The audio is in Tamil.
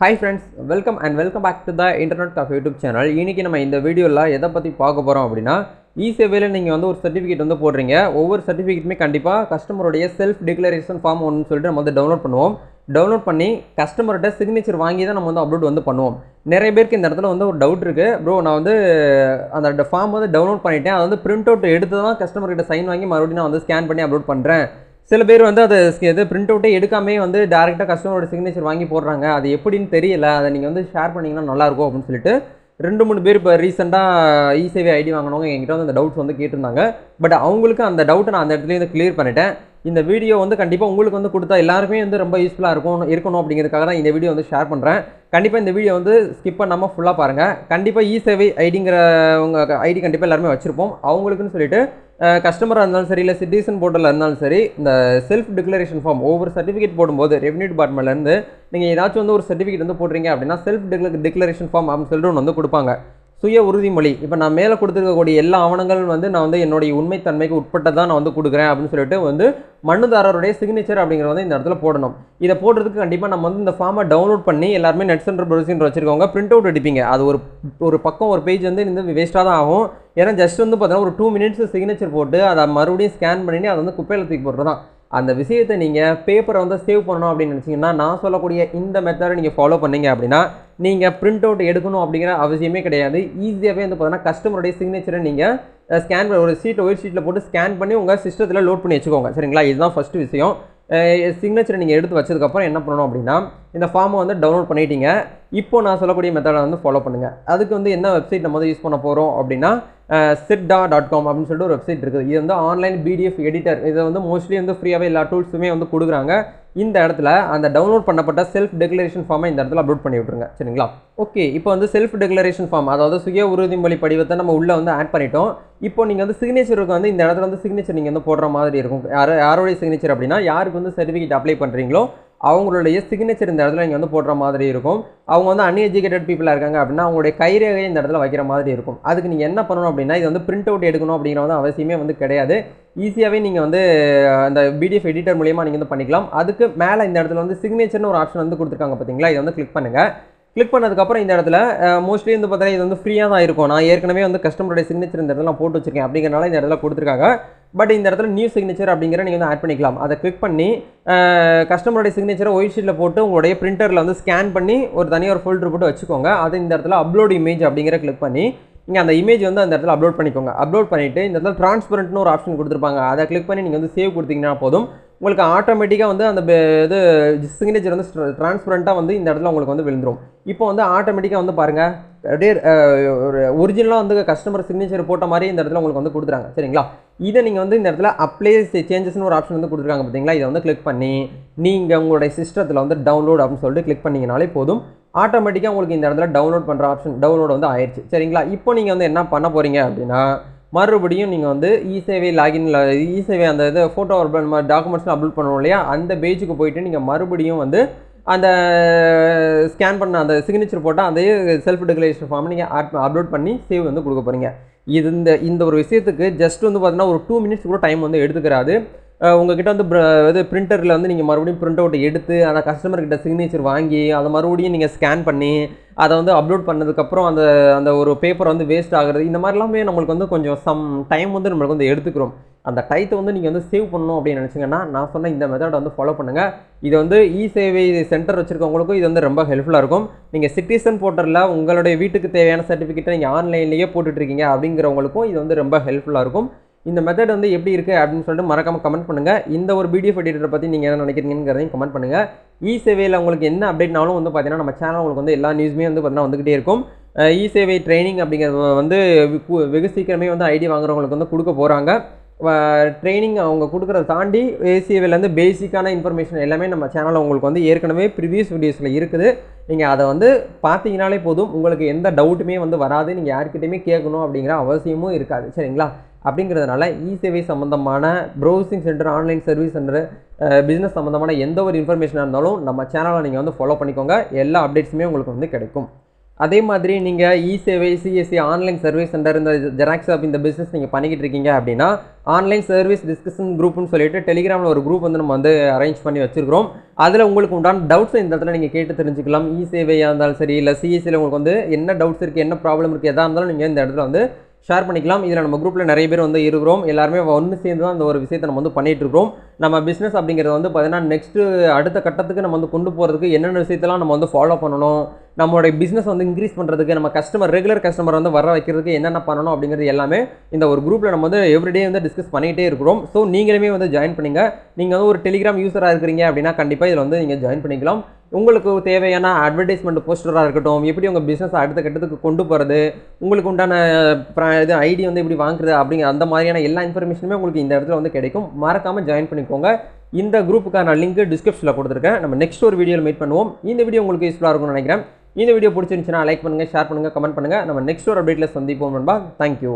Hi friends welcome and welcome back to the internet of YouTube channel இன்றைக்கி நம்ம இந்த வீடியோவில் எதை பற்றி பார்க்க போகிறோம் அப்படின்னா இ சேவையில் நீங்கள் வந்து ஒரு சர்டிஃபிகேட் வந்து போடுறீங்க. ஒவ்வொரு சர்டிஃபிகேட்டுமே கண்டிப்பாக கஸ்டமருடைய செல்ஃப் டிக்ளரேஷன் ஃபார்ம் ஒன்று சொல்லிட்டு நம்ம வந்து டவுன்லோட் பண்ணுவோம். டவுன்லோட் பண்ணி கஸ்டமர்கிட்ட சிக்னேச்சர் வாங்கி தான் நம்ம வந்து அப்லோட் வந்து பண்ணுவோம். நிறைய பேருக்கு இந்த இடத்துல வந்து ஒரு டவுட் இருக்குது ப்ரோ நான் வந்து அந்த ஃபார்ம் வந்து டவுன்லோட் பண்ணிட்டேன். அதை வந்து பிரிண்ட் அவுட் எடுத்து தான் கஸ்டமர்கிட்ட சைன் வாங்கி மறுபடியும் நான் வந்து ஸ்கேன் பண்ணி அப்லோட் பண்ணுறேன் சில பேர் வந்து அதை இது பிரிண்ட் அவுட்டே எடுக்காமே வந்து டேரெக்டாக கஸ்டமரோட சிக்னேச்சர் வாங்கி போடுறாங்க. அது எப்படின்னு தெரியல. அதை நீங்கள் வந்து ஷேர் பண்ணிங்கன்னா நல்லாயிருக்கும் அப்படின்னு சொல்லிட்டு ரெண்டு மூணு பேர் இப்போ ரீசெண்டாக இசேவை ஐடி வாங்கினவங்க என்கிட்ட வந்து அந்த டவுட்ஸ் வந்து கேட்டிருந்தாங்க. பட் அவங்களுக்கு அந்த டவுட்டை நான் அந்த இடத்துல வந்து கிளியர் பண்ணிட்டேன். இந்த வீடியோ வந்து கண்டிப்பாக உங்களுக்கு வந்து கொடுத்தா எல்லாருமே வந்து ரொம்ப யூஸ்ஃபுல்லாக இருக்கும் இருக்கணும் அப்படிங்கிறதுக்காக தான் இந்த வீடியோ வந்து ஷேர் பண்ணுறேன் கண்டிப்பாக இந்த வீடியோ வந்து ஸ்கிப் பண்ணாமல் ஃபுல்லாக பாருங்கள் கண்டிப்பாக இ சேவை ஐடிங்கிற உங்கள் ஐடி கண்டிப்பாக எல்லாருமே வச்சுருப்போம். அவங்களுக்குன்னு சொல்லிட்டு கஸ்டமராக இருந்தாலும் சரி இல்லை சிட்டிசன் போர்ட்டலில் இருந்தாலும் சரி இந்த செல்ஃப் டிக்ளரேஷன் ஃபார்ம் ஒவ்வொரு சர்டிஃபிகேட் போடும்போது ரெவன்யூ டிபார்ட்மெண்ட்லேருந்து நீங்கள் ஏதாச்சும் வந்து ஒரு சர்டிஃபிகேட் வந்து போடுறீங்க அப்படின்னா செல்ஃப் டிக்ளரேஷன் ஃபார்ம் அப்படின்னு சொல்லிட்டு ஒன்று வந்து கொடுப்பாங்க. சுய உறுதிமொழி. இப்போ நான் மேலே கொடுத்துருக்கக்கூடிய எல்லா ஆவணங்களும் வந்து நான் வந்து என்னுடைய உண்மைத்தன்மைக்கு உட்பட்டதான் நான் வந்து கொடுக்குறேன் அப்படின்னு சொல்லிட்டு வந்து மனுதாரருடைய சிக்னேச்சர் அப்படிங்கிறத வந்து இந்த இடத்துல போடணும். இதை போடுறதுக்கு கண்டிப்பாக நம்ம வந்து இந்த ஃபார்மை டவுன்லோட் பண்ணி எல்லாருமே நெட் சென்டர் ப்ரொசீஜர் வச்சுருக்கவங்க பிரிண்ட் அவுட் எடுப்பீங்க அது ஒரு ஒரு பக்கம் ஒரு பேஜ் வந்து இந்த வேஸ்ட்டாக தான் ஆகும். ஏன்னா ஜஸ்ட் வந்து பார்த்தீங்கன்னா ஒரு டூ மினிட்ஸ் சிக்னேச்சர் போட்டு அதை மறுபடியும் ஸ்கேன் பண்ணி அதை வந்து குப்பையில் தூக்கி போடுறது தான் அந்த விஷயத்தை நீங்கள் பேப்பரை வந்து சேவ் பண்ணணும் அப்படின்னு நினச்சிங்கன்னா நான் சொல்லக்கூடிய இந்த மெத்தடை நீங்கள் ஃபாலோ பண்ணீங்க அப்படின்னா நீங்கள் பிரிண்ட் அவுட் எடுக்கணும் அப்படிங்கிற அவசியமே கிடையாது. ஈஸியாகவே வந்து பார்த்தீங்கன்னா கஸ்டமருடைய சிக்னேச்சரை நீங்கள் ஸ்கேன் ஒரு சீட்டை ஒயிட் ஷீட்டில் போட்டு ஸ்கேன் பண்ணி உங்கள் சிஸ்டத்தில் லோட் பண்ணி வச்சுக்கோங்க. சரிங்களா? இதுதான் ஃபஸ்ட்டு விஷயம். சிக்னேச்சரை நீங்கள் எடுத்து வச்சதுக்கப்புறம் என்ன பண்ணணும் அப்படின்னா இந்த ஃபார்மை வந்து டவுன்லோட் பண்ணிட்டீங்க. இப்போ நான் சொல்லக்கூடிய மெத்தடை வந்து ஃபாலோ பண்ணுங்கள் அதுக்கு வந்து என்ன வெப்சைட் நம்ம வந்து யூஸ் பண்ண போகிறோம் அப்படின்னா சிட்டா டாட் காம் அப்படின்னு சொல்லிட்டு ஒரு வெப்சைட் இருக்குது. இது வந்து ஆன்லைன் பிடிஎஃப் எடிட்டர் இதை வந்து மோஸ்ட்லி வந்து ஃப்ரீயாகவே எல்லா டூல்ஸுமே வந்து கொடுக்குறாங்க. இந்த இடத்துல அந்த டவுன்லோட் பண்ணப்பட்ட செல்ஃப் டெக்ளரேஷன் ஃபார்மை இந்த இடத்துல அப்லோட் பண்ணி விட்ருங்க சரிங்களா? ஓகே இப்போ வந்து செல்ஃப் டெக்ளரேஷன் ஃபார்ம் அதாவது சுய உறுதிமொழி படிவத்தை நம்ம உள்ளே வந்து ஆட் பண்ணிட்டோம். இப்போ நீங்கள் வந்து சிக்னேச்சருக்கு வந்து இந்த இடத்துல வந்து சிக்னேச்சர் நீங்கள் வந்து போடுற மாதிரி இருக்கும். யார் யாருடைய சிக்னேச்சர் அப்படின்னா யாருக்கு வந்து சர்டிஃபிகேட் அப்ளை பண்ணுறீங்களோ அவங்களுடைய சிக்னேச்சர் இந்த இடத்துல நீங்கள் வந்து போடுற மாதிரி இருக்கும். அவங்க வந்து அன்எஜுகேட்டட் பீப்புளாக இருக்காங்க அப்படின்னா அவங்களுடைய கைரேகையை இந்த இடத்துல வைக்கிற மாதிரி இருக்கும். அதுக்கு நீங்கள் என்ன பண்ணணும் அப்படின்னா இது வந்து பிரிண்ட் அவுட் எடுக்கணும் அப்படிங்கிற வந்து அவசியமே வந்து கிடையாது. ஈஸியாகவே நீங்கள் வந்து அந்த பிடிஎஃப் எடிட்டர் மூலியமாக நீங்கள் வந்து பண்ணிக்கலாம். அதுக்கு மேலே இந்த இடத்துல வந்து சிக்னேச்சர்னு ஒரு ஆப்ஷன் வந்து கொடுத்துருக்காங்க பார்த்தீங்களா இதை வந்து கிளிக் பண்ணுங்கள் கிளிக் பண்ணதுக்கப்புறம் இந்த இடத்துல மோஸ்ட்லி வந்து பார்த்தீங்கன்னா இது வந்து ஃப்ரீயாக தான் இருக்கும். நான் ஏற்கனவே வந்து கஸ்டமருடைய சிக்னேச்சர் இந்த இடத்துல நான் போட்டு வச்சிருக்கேன் அப்படிங்கிறனால இந்த இடத்துல கொடுத்துருக்காங்க. பட் இந்த இடத்துல நியூ சிக்னேச்சர் அப்படிங்கிற நீங்கள் வந்து ஆட் பண்ணிக்கலாம். அதை கிளிக் பண்ணி கஸ்டமருடைய சிக்னேச்சரை ஒயிட் ஷீட்டில் போட்டு உங்களுடைய பிரிண்டரில் வந்து ஸ்கேன் பண்ணி ஒரு தனியாக ஒரு ஃபோல்டர் போட்டு வச்சுக்கோங்க. அதை இந்த இடத்துல அப்லோட் இமேஜ் அப்படிங்கிற கிளிக் பண்ணி நீங்கள் அந்த இமேஜ் வந்து அந்த இடத்துல அப்லோட் பண்ணிக்கோங்க. அப்லோட் பண்ணிவிட்டு இந்த இடத்துல ட்ரான்ஸ்பரண்ட்னு ஒரு ஆப்ஷன் கொடுத்துருப்பாங்க. அதை கிளிக் பண்ணி நீங்கள் வந்து சேவ் கொடுத்தீங்கன்னா போதும். உங்களுக்கு ஆட்டோமேட்டிக்காக வந்து அந்த இது சிக்னேச்சர் வந்து ட்ரான்ஸ்பரண்ட்டாக வந்து இந்த இடத்துல உங்களுக்கு வந்து விழுந்துடும் இப்போ வந்து ஆட்டோமேட்டிக்காக வந்து பாருங்கள் அப்படியே ஒரு ஒரிஜினலாக வந்து கஸ்டமர் சிக்னேச்சர் போட்ட மாதிரி இந்த இடத்துல உங்களுக்கு வந்து கொடுத்துறாங்க. சரிங்களா? இதை நீங்கள் வந்து இந்த இடத்துல அப்ளை சேஞ்சஸ்னு ஒரு ஆப்ஷன் வந்து கொடுத்துருக்காங்க பார்த்தீங்களா இதை வந்து கிளிக் பண்ணி நீங்கள் உங்களுடைய சிஸ்டத்தில் வந்து டவுன்லோட் அப்படின்னு சொல்லிட்டு கிளிக் பண்ணிங்கனாலே போதும். ஆட்டோமேட்டிக்காக உங்களுக்கு இந்த இடத்துல டவுன்லோட் பண்ணுற ஆப்ஷன் டவுன்லோட் வந்து ஆயிடுச்சு சரிங்களா? இப்போ நீங்கள் வந்து என்ன பண்ண போகிறீங்க அப்படின்னா மறுபடியும் நீங்கள் வந்து இ சேவை லாகின்ல இ சேவை அந்த இது ஃபோட்டோ டாக்குமெண்ட்ஸ்லாம் அப்லோட் பண்ணுவோம் இல்லையா? அந்த பேஜுக்கு போயிட்டு நீங்கள் மறுபடியும் வந்து அந்த ஸ்கேன் பண்ண அந்த சிக்னேச்சர் போட்டால் அதே செல்ஃப் டிக்ளரேஷன் ஃபார்ம் நீங்கள் அப்லோட் பண்ணி சேவ் வந்து கொடுக்க போகிறீங்க இது இந்த இந்த ஒரு விஷயத்துக்கு ஜஸ்ட் வந்து பார்த்தீங்கன்னா ஒரு டூ மினிட்ஸ் கூட டைம் வந்து எடுத்துக்கிறாது. உங்ககிட்ட வந்து இது பிரிண்டரில் வந்து நீங்கள் மறுபடியும் பிரிண்ட் அவுட் எடுத்து அந்த கஸ்டமர் கிட்ட சிக்னேச்சர் வாங்கி அதை மறுபடியும் நீங்கள் ஸ்கேன் பண்ணி அதை வந்து அப்லோட் பண்ணதுக்கப்புறம் அந்த அந்த ஒரு பேப்பர் வந்து வேஸ்ட் ஆகுறது இந்த மாதிரிலாமே நம்மளுக்கு வந்து கொஞ்சம் சம் டைம் வந்து நம்மளுக்கு வந்து எடுத்துக்கிறோம். அந்த டைத்தை வந்து நீங்கள் வந்து சேவ் பண்ணணும் அப்படின்னு நினச்சிங்கன்னா நான் சொன்ன இந்த மெத்தடை வந்து ஃபாலோ பண்ணுங்கள் இது வந்து இ சேவை சென்டர் வச்சுருக்கவங்களுக்கும் இது வந்து ரொம்ப ஹெல்ப்ஃபுல்லாக இருக்கும். நீங்கள் சிட்டிசன் போர்ட்டலில் உங்களுடைய வீட்டுக்கு தேவையான சர்டிஃபிகேட்டை நீங்கள் ஆன்லைன்லேயே போட்டுட்ருக்கீங்க அப்படிங்கிறவங்களுக்கும் இது வந்து ரொம்ப ஹெல்ப்ஃபுல்லாக இருக்கும். இந்த மெத்தட் வந்து எப்படி இருக்குது அப்படின்னு சொல்லிட்டு மறக்காமல் கமெண்ட் பண்ணுங்கள் இந்த ஒரு பிடிஎஃப் எடிட்டரை பற்றி நீங்கள் என்ன நினைக்கிறீங்கிறதையும் கமெண்ட் பண்ணுங்கள் இ சேவையில் உங்களுக்கு என்ன அப்டேட்னாலும் வந்து பார்த்தீங்கன்னா நம்ம சேனல் உங்களுக்கு வந்து எல்லா நியூஸுமே வந்து பார்த்தீங்கன்னா வந்துக்கிட்டே இருக்கும். இ சேவை ட்ரைனிங் அப்படிங்கிறது வந்து வெகு சீக்கிரமே வந்து ஐடி வாங்குறவங்களுக்கு வந்து கொடுக்க போகிறாங்க ட்ரைனிங் அவங்க கொடுக்குறத தாண்டி ஏசிஏவிலேருந்து பேசிக்கான இன்ஃபர்மேஷன் எல்லாமே நம்ம சேனலில் உங்களுக்கு வந்து ஏற்கனவே ப்ரிவியஸ் வீடியோஸில் இருக்குது. நீங்கள் அதை வந்து பார்த்தீங்கனாலே போதும். உங்களுக்கு எந்த டவுட்டுமே வந்து வராது. நீங்கள் யார்கிட்டையுமே கேட்கணும் அப்படிங்கிற அவசியமும் இருக்காது. சரிங்களா? அப்படிங்கிறதுனால இ சேவை சம்மந்தமான browsing centre online service centre business சம்மந்தமான எந்த ஒரு இன்ஃபர்மேஷனாக இருந்தாலும் நம்ம சேனலை நீங்கள் வந்து ஃபாலோ பண்ணிக்கோங்க. எல்லா அப்டேட்ஸுமே உங்களுக்கு வந்து கிடைக்கும். அதே மாதிரி நீங்கள் இ சேவை சிஎஸ்சி ஆன்லைன் சர்வீஸ் சென்டர் இந்த ஜெராக்ஸ் ஆப் இந்த பிஸ்னஸ் நீங்கள் பண்ணிக்கிட்டு இருக்கீங்க அப்படின்னா ஆன்லைன் சர்வீஸ் டிஸ்கஷன் குரூப்னு சொல்லிட்டு டெலிகிராமில் ஒரு குரூப் வந்து நம்ம வந்து அரேஞ்ச் பண்ணி வச்சுருக்கிறோம். அதில் உங்களுக்கு உண்டான டவுட்ஸ் இந்த இடத்துல நீங்கள் கேட்டு தெரிஞ்சுக்கலாம். இ சேவையாக இருந்தாலும் சரி இல்லை சிஎஸ்சியில் உங்களுக்கு வந்து என்ன டவுட்ஸ் இருக்குது என்ன ப்ராப்ளம் இருக்குது எதாக இருந்தாலும் நீங்கள் இந்த இடத்துல வந்து ஷேர் பண்ணிக்கலாம். இதில் நம்ம குரூப்பில் நிறைய பேர் வந்து இருக்கிறோம். எல்லாருமே ஒன்று சேர்ந்து தான் இந்த ஒரு விஷயத்தை நம்ம வந்து பண்ணிகிட்ருக்கிறோம் நம்ம பிஸ்னஸ் அப்படிங்கிறது வந்து பார்த்தீங்கன்னா நெக்ஸ்ட்டு அடுத்த கட்டத்துக்கு நம்ம வந்து கொண்டு போகிறதுக்கு என்னென்ன விஷயத்தெல்லாம் நம்ம வந்து ஃபாலோ பண்ணணும். நம்மளுடைய பிஸ்னஸ் வந்து இன்க்ரீஸ் பண்ணுறதுக்கு நம்ம கஸ்டமர் ரெகுலர் கஸ்டமர் வந்து வர வைக்கிறதுக்கு என்னென்ன பண்ணணும் அப்படிங்கிறது எல்லாமே இந்த ஒரு குரூப்பில் நம்ம வந்து எவ்ரிடே வந்து டிஸ்கஸ் பண்ணிகிட்டே இருக்கிறோம். ஸோ நீங்களுமே வந்து ஜாயின் பண்ணுங்கள் நீங்கள் வந்து ஒரு டெலிகிராம் யூஸராக இருக்கிறீங்க அப்படின்னா கண்டிப்பாக இதில் வந்து நீங்கள் ஜாயின் பண்ணிக்கலாம். உங்களுக்கு தேவையான அட்வர்டைஸ்மெண்ட் போஸ்டராக இருக்கட்டும் எப்படி உங்கள் பிஸ்னஸ் அடுத்த கட்டத்துக்கு கொண்டு போகிறது உங்களுக்கு உண்டான இது ஐடி வந்து எப்படி வாங்குறது அப்படிங்கிற அந்த மாதிரியான எல்லா இன்ஃபர்மேஷனுமே உங்களுக்கு இந்த இடத்துல வந்து கிடைக்கும். மறக்காமல் ஜாயின் பண்ணிக்கோங்க. இந்த குரூப்புக்கான லிங்க் டிஸ்கிரிப்ஷனில் கொடுத்துருக்கேன். நம்ம நெக்ஸ்ட் ஒரு வீடியோவில் மீட் பண்ணுவோம். இந்த வீடியோ உங்களுக்கு யூஸ்ஃபுல்லாக இருக்கும்னு நினைக்கிறேன். இந்த வீடியோ பிடிச்சிருந்துச்சுன்னா லைக் பண்ணுங்கள் ஷேர் பண்ணுங்கள் கமெண்ட் பண்ணுங்கள் நம்ம நெக்ஸ்ட் ஒரு அப்டேட்டில் சந்திப்போம் நண்பா. தேங்க்யூ